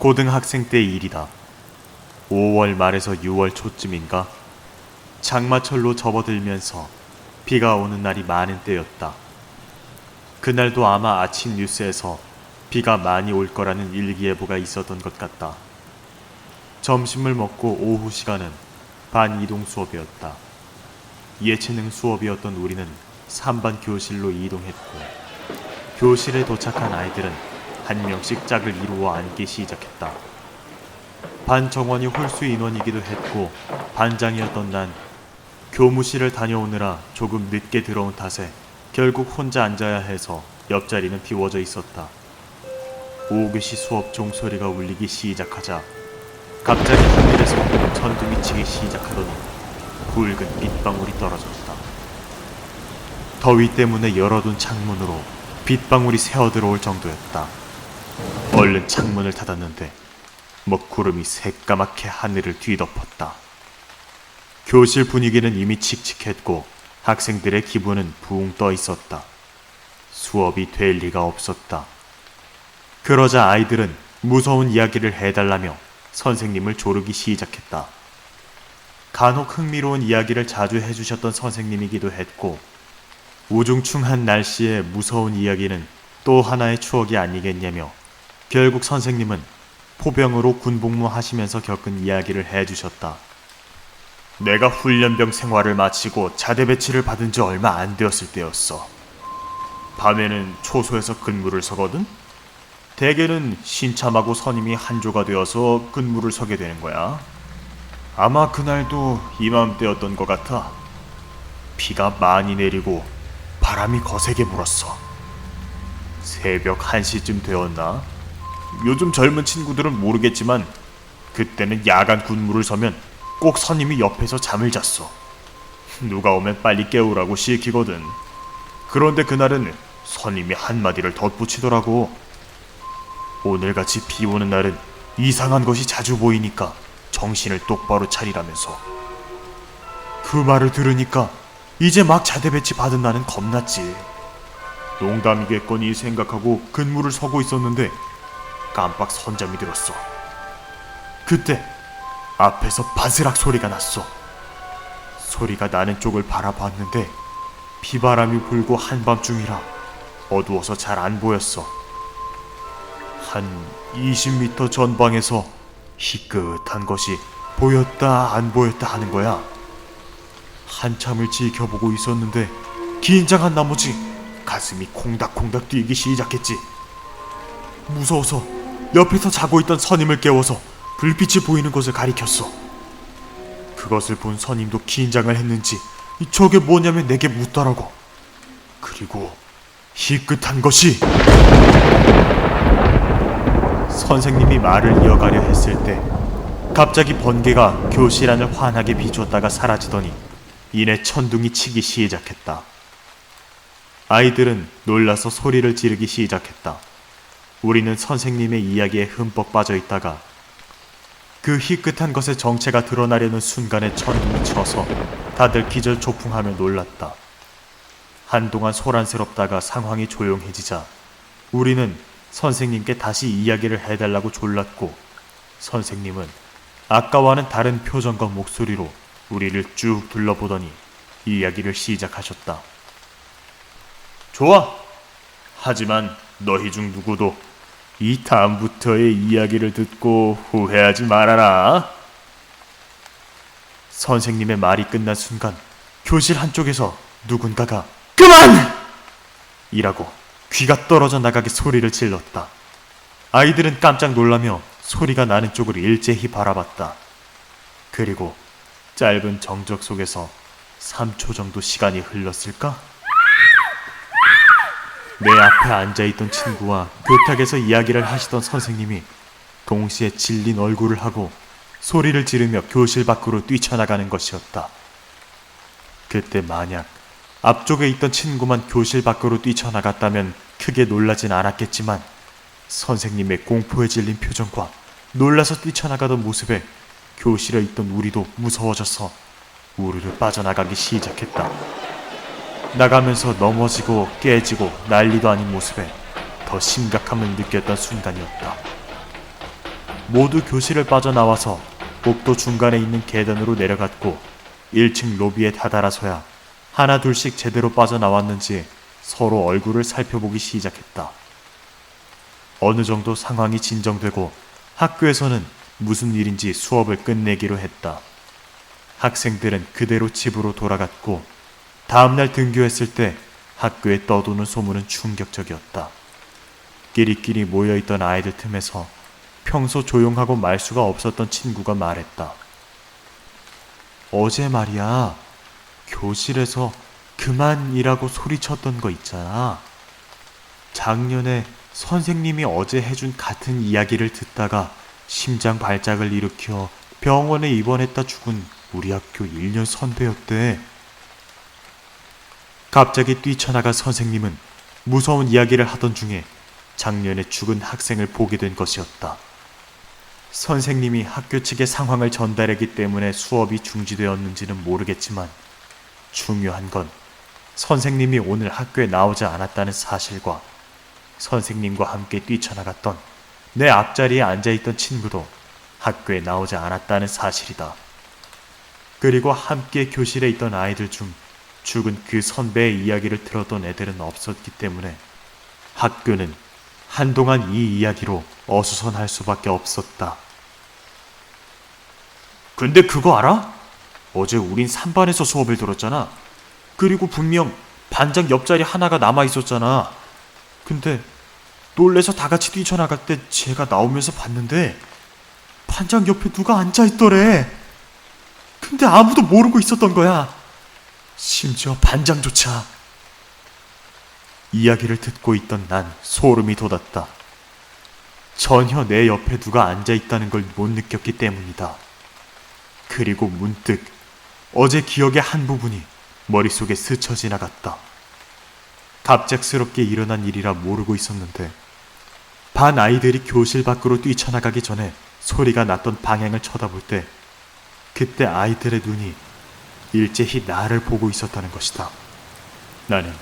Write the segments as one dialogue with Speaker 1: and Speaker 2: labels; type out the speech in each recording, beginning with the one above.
Speaker 1: 고등학생 때 일이다. 5월 말에서 6월 초쯤인가 장마철로 접어들면서 비가 오는 날이 많은 때였다. 그날도 아마 아침 뉴스에서 비가 많이 올 거라는 일기예보가 있었던 것 같다. 점심을 먹고 오후 시간은 반이동 수업이었다. 예체능 수업이었던 우리는 3반 교실로 이동했고 교실에 도착한 아이들은 한 명씩 짝을 이루어 앉기 시작했다. 반 정원이 홀수 인원이기도 했고 반장이었던 난 교무실을 다녀오느라 조금 늦게 들어온 탓에 결국 혼자 앉아야 해서 옆자리는 비워져 있었다. 5교시 수업 종소리가 울리기 시작하자 갑자기 하늘에서 천둥이 치기 시작하더니 붉은 빗방울이 떨어졌다. 더위 때문에 열어둔 창문으로 빗방울이 새어들어올 정도였다. 얼른 창문을 닫았는데 먹구름이 새까맣게 하늘을 뒤덮었다. 교실 분위기는 이미 칙칙했고 학생들의 기분은 붕 떠 있었다. 수업이 될 리가 없었다. 그러자 아이들은 무서운 이야기를 해달라며 선생님을 조르기 시작했다. 간혹 흥미로운 이야기를 자주 해주셨던 선생님이기도 했고 우중충한 날씨에 무서운 이야기는 또 하나의 추억이 아니겠냐며 결국 선생님은 포병으로 군복무 하시면서 겪은 이야기를 해주셨다. 내가 훈련병 생활을 마치고 자대 배치를 받은 지 얼마 안 되었을 때였어. 밤에는 초소에서 근무를 서거든? 대개는 신참하고 선임이 한조가 되어서 근무를 서게 되는 거야. 아마 그날도 이맘때였던 것 같아. 비가 많이 내리고 바람이 거세게 불었어. 새벽 1시쯤 되었나? 요즘 젊은 친구들은 모르겠지만 그때는 야간 군무를 서면 꼭 선임이 옆에서 잠을 잤어. 누가 오면 빨리 깨우라고 시키거든. 그런데 그날은 선임이 한마디를 덧붙이더라고. 오늘같이 비 오는 날은 이상한 것이 자주 보이니까 정신을 똑바로 차리라면서. 그 말을 들으니까 이제 막 자대 배치 받은 나는 겁났지. 농담이겠거니 생각하고 근무를 서고 있었는데 깜빡 선잠이 들었어. 그때 앞에서 바스락 소리가 났어. 소리가 나는 쪽을 바라봤는데 비바람이 불고 한밤중이라 어두워서 잘 안 보였어. 한 20m 전방에서 희끗한 것이 보였다 안 보였다 하는 거야. 한참을 지켜보고 있었는데 긴장한 나머지 가슴이 콩닥콩닥 뛰기 시작했지. 무서워서 옆에서 자고 있던 선임을 깨워서 불빛이 보이는 곳을 가리켰어. 그것을 본 선임도 긴장을 했는지 이 저게 뭐냐면 내게 묻더라고. 그리고 희끗한 것이 선생님이 말을 이어가려 했을 때 갑자기 번개가 교실 안을 환하게 비추었다가 사라지더니 이내 천둥이 치기 시작했다. 아이들은 놀라서 소리를 지르기 시작했다. 우리는 선생님의 이야기에 흠뻑 빠져 있다가 그 희끗한 것의 정체가 드러나려는 순간에 천둥이 쳐서 다들 기절초풍하며 놀랐다. 한동안 소란스럽다가 상황이 조용해지자 우리는 선생님께 다시 이야기를 해달라고 졸랐고 선생님은 아까와는 다른 표정과 목소리로 우리를 쭉 둘러보더니 이야기를 시작하셨다. 좋아. 하지만 너희 중 누구도 이 다음부터의 이야기를 듣고 후회하지 말아라. 선생님의 말이 끝난 순간 교실 한쪽에서 누군가가 그만! 이라고 귀가 떨어져 나가게 소리를 질렀다. 아이들은 깜짝 놀라며 소리가 나는 쪽을 일제히 바라봤다. 그리고 짧은 정적 속에서 3초 정도 시간이 흘렀을까? 내 앞에 앉아있던 친구와 교탁에서 이야기를 하시던 선생님이 동시에 질린 얼굴을 하고 소리를 지르며 교실 밖으로 뛰쳐나가는 것이었다. 그때 만약 앞쪽에 있던 친구만 교실 밖으로 뛰쳐나갔다면 크게 놀라진 않았겠지만 선생님의 공포에 질린 표정과 놀라서 뛰쳐나가던 모습에 교실에 있던 우리도 무서워져서 우르르 빠져나가기 시작했다. 나가면서 넘어지고 깨지고 난리도 아닌 모습에 더 심각함을 느꼈던 순간이었다. 모두 교실을 빠져나와서 복도 중간에 있는 계단으로 내려갔고 1층 로비에 다다라서야 하나 둘씩 제대로 빠져나왔는지 서로 얼굴을 살펴보기 시작했다. 어느 정도 상황이 진정되고 학교에서는 무슨 일인지 수업을 끝내기로 했다. 학생들은 그대로 집으로 돌아갔고 다음날 등교했을 때 학교에 떠도는 소문은 충격적이었다. 끼리끼리 모여있던 아이들 틈에서 평소 조용하고 말수가 없었던 친구가 말했다. 어제 말이야, 교실에서 그만이라고 소리쳤던 거 있잖아. 작년에 선생님이 어제 해준 같은 이야기를 듣다가 심장 발작을 일으켜 병원에 입원했다 죽은 우리 학교 1년 선배였대. 갑자기 뛰쳐나간 선생님은 무서운 이야기를 하던 중에 작년에 죽은 학생을 보게 된 것이었다. 선생님이 학교 측의 상황을 전달했기 때문에 수업이 중지되었는지는 모르겠지만 중요한 건 선생님이 오늘 학교에 나오지 않았다는 사실과 선생님과 함께 뛰쳐나갔던 내 앞자리에 앉아있던 친구도 학교에 나오지 않았다는 사실이다. 그리고 함께 교실에 있던 아이들 중 죽은 그 선배의 이야기를 들었던 애들은 없었기 때문에 학교는 한동안 이 이야기로 어수선할 수밖에 없었다. 근데 그거 알아? 어제 우린 3반에서 수업을 들었잖아. 그리고 분명 반장 옆자리 하나가 남아 있었잖아. 근데 놀래서 다 같이 뛰쳐나갈 때 제가 나오면서 봤는데 반장 옆에 누가 앉아 있더래. 근데 아무도 모르고 있었던 거야. 심지어 반장조차. 이야기를 듣고 있던 난 소름이 돋았다. 전혀 내 옆에 누가 앉아 있다는 걸 못 느꼈기 때문이다. 그리고 문득 어제 기억의 한 부분이 머릿속에 스쳐 지나갔다. 갑작스럽게 일어난 일이라 모르고 있었는데 반 아이들이 교실 밖으로 뛰쳐나가기 전에 소리가 났던 방향을 쳐다볼 때 그때 아이들의 눈이 일제히 나를 보고 있었다는 것이다. 나는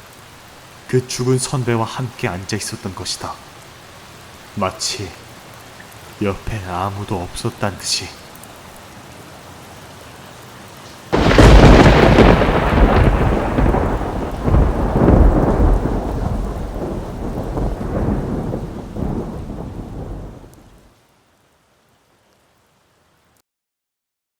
Speaker 1: 그 죽은 선배와 함께 앉아 있었던 것이다. 마치 옆에 아무도 없었단 듯이.